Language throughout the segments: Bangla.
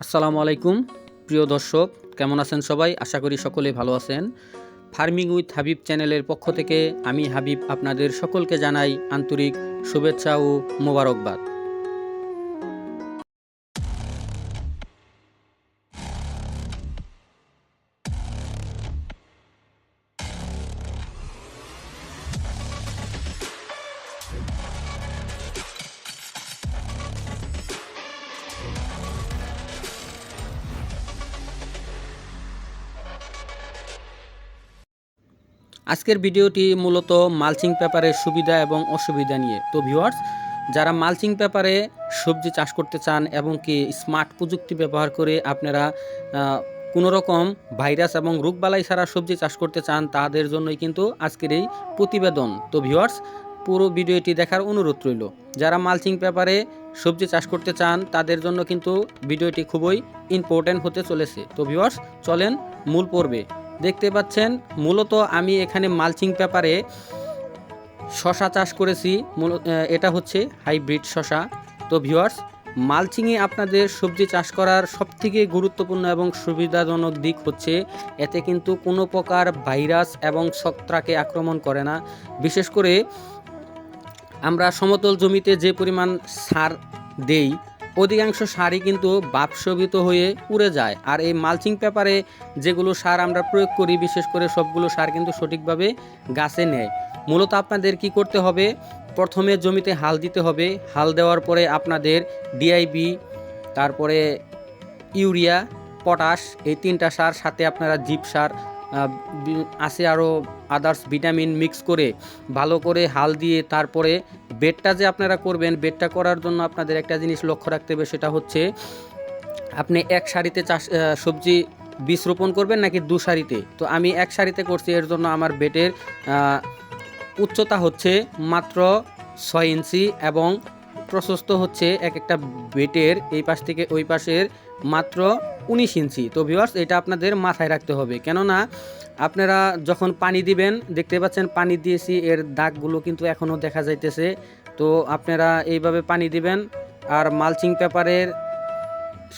আসসালামু আলাইকুম, প্রিয় দর্শক, কেমন আছেন সবাই? আশা করি সকলে ভালো আছেন। ফার্মিং উইথ হাবিব চ্যানেলের পক্ষ থেকে আমি হাবিব আপনাদের সকলকে জানাই আন্তরিক শুভেচ্ছা ও মোবারকবাদ। আজকের ভিডিওটি মূলত মালচিং পেপারের সুবিধা এবং অসুবিধা নিয়ে। তো ভিউয়ার্স, যারা মালচিং পেপারে সবজি চাষ করতে চান এবং কি স্মার্ট প্রযুক্তি ব্যবহার করে আপনারা কোনো রকম ভাইরাস এবং রোগবালাই ছাড়া সবজি চাষ করতে চান, তাদের জন্যই কিন্তু আজকের এই প্রতিবেদন। তো ভিউয়ার্স, পুরো ভিডিওটি দেখার অনুরোধ রইল। যারা মালচিং পেপারে সবজি চাষ করতে চান, তাদের জন্য কিন্তু ভিডিওটি খুবই ইম্পর্ট্যান্ট হতে চলেছে। তো ভিউয়ার্স, চলেন মূল পর্বে। দেখতে পাচ্ছেন, মূলত আমি এখানে মালচিং পেপারে শশা চাষ করেছি। এটা হচ্ছে হাইব্রিড শশা। তো ভিউয়ার্স, মালচিংয়ে আপনাদের সবজি চাষ করার সবথেকে গুরুত্বপূর্ণ এবং সুবিধাজনক দিক হচ্ছে, এতে কিন্তু কোনো প্রকার ভাইরাস এবং ছত্রাকে আক্রমণ করে না। বিশেষ করে আমরা সমতল জমিতে যে পরিমাণ সার দেই অধিকাংশ সারই কিন্তু বাপসবিত হয়ে উড়ে যায়। আর এই মালচিং পেপারে যেগুলো সার আমরা প্রয়োগ করি, বিশেষ করে সবগুলো সার কিন্তু সঠিকভাবে গাছে নেয়। মূলত আপনাদের কি করতে হবে? প্রথমে জমিতে হাল দিতে হবে। হাল দেওয়ার পরে আপনাদের ডিআইবি তারপরে ইউরিয়া, পটাশ, এই তিনটা সার, সাথে আপনারা জিপ সার আছে আরও আদার্স ভিটামিন মিক্স করে ভালো করে হাল দিয়ে তারপরে বেডটা যে আপনারা করবেন, বেডটা করার জন্য আপনাদের একটা জিনিস লক্ষ্য রাখতে হবে, সেটা হচ্ছে আপনি এক সারিতে চাষ সবজি বীজ রোপণ করবেন নাকি দু সারিতে? তো আমি এক সারিতে করছি, এর জন্য আমার বেডের উচ্চতা হচ্ছে মাত্র ছয় ইঞ্চি এবং প্রশস্ত হচ্ছে এক একটা বেটের এই পাশ থেকে ওই পাশের মাত্র উনিশ ইঞ্চি। তো ভিওয়ার্স এটা আপনাদের মাথায় রাখতে হবে। কেননা, আপনারা যখন পানি দিবেন, দেখতে পাচ্ছেন পানি দিয়েছি, এর দাগগুলো কিন্তু এখনও দেখা যাইতেছে। তো আপনারা এইভাবে পানি দিবেন, আর মালচিং পেপারের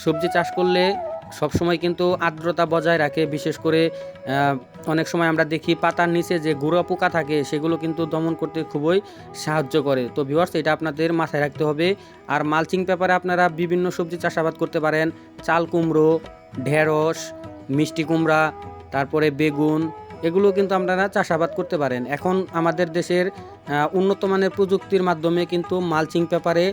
সবজি চাষ করলে সবসময় কিন্তু আর্দ্রতা বজায় রাখে, বিশেষ করে অনেক সময় আমরা দেখি পাতার নিচে যে গুঁড়া পোকা থাকে, সেগুলো কিন্তু দমন করতে খুবই সাহায্য করে। তো ভিউয়ার্স এটা আপনাদের মাথায় রাখতে হবে। আর মালচিং পেপারে আপনারা বিভিন্ন সবজি চাষাবাদ করতে পারেন। চাল কুমড়ো, ঢেঁড়স, মিষ্টি কুমড়া, তারপরে বেগুন এগুলো কিন্তু আপনারা চাষাবাদ করতে পারেন। এখন আমাদের দেশের উন্নত মানের প্রযুক্তির মাধ্যমে কিন্তু মালচিং পেপারে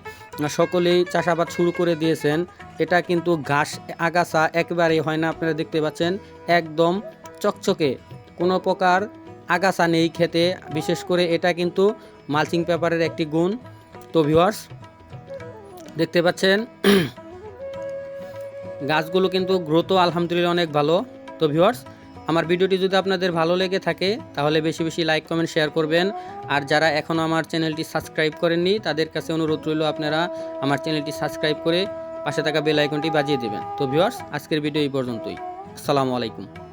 সকলেই চাষাবাদ শুরু করে দিয়েছেন। এটা কিন্তু ঘাস, আগাছা একেবারেই হয় না, আপনারা দেখতে পাচ্ছেন। একদম চকচকে, কোনো প্রকার আগাছা নেই খেতে। বিশেষ করে এটা কিন্তু মালচিং পেপারের একটি গুণ। তো ভিউয়ার্স, দেখতে পাচ্ছেন, গাছগুলো কিন্তু গ্রোথও আলহামদুলিল্লাহ অনেক ভালো। তো ভিউয়ার্স আমার ভিডিওটি যদি আপনাদের ভালো লেগে থাকে, তাহলে বেশি বেশি লাইক, কমেন্ট, শেয়ার করবেন। আর যারা এখনও আমার চ্যানেলটি সাবস্ক্রাইব করেননি, তাদের কাছে অনুরোধ রইল আপনারা আমার চ্যানেলটি সাবস্ক্রাইব করে পাশে থাকা বেল আইকনটি বাজিয়ে দেবেন। তো ভিউয়ার্স, আজকের ভিডিও এই পর্যন্তই। আসসালামু আলাইকুম।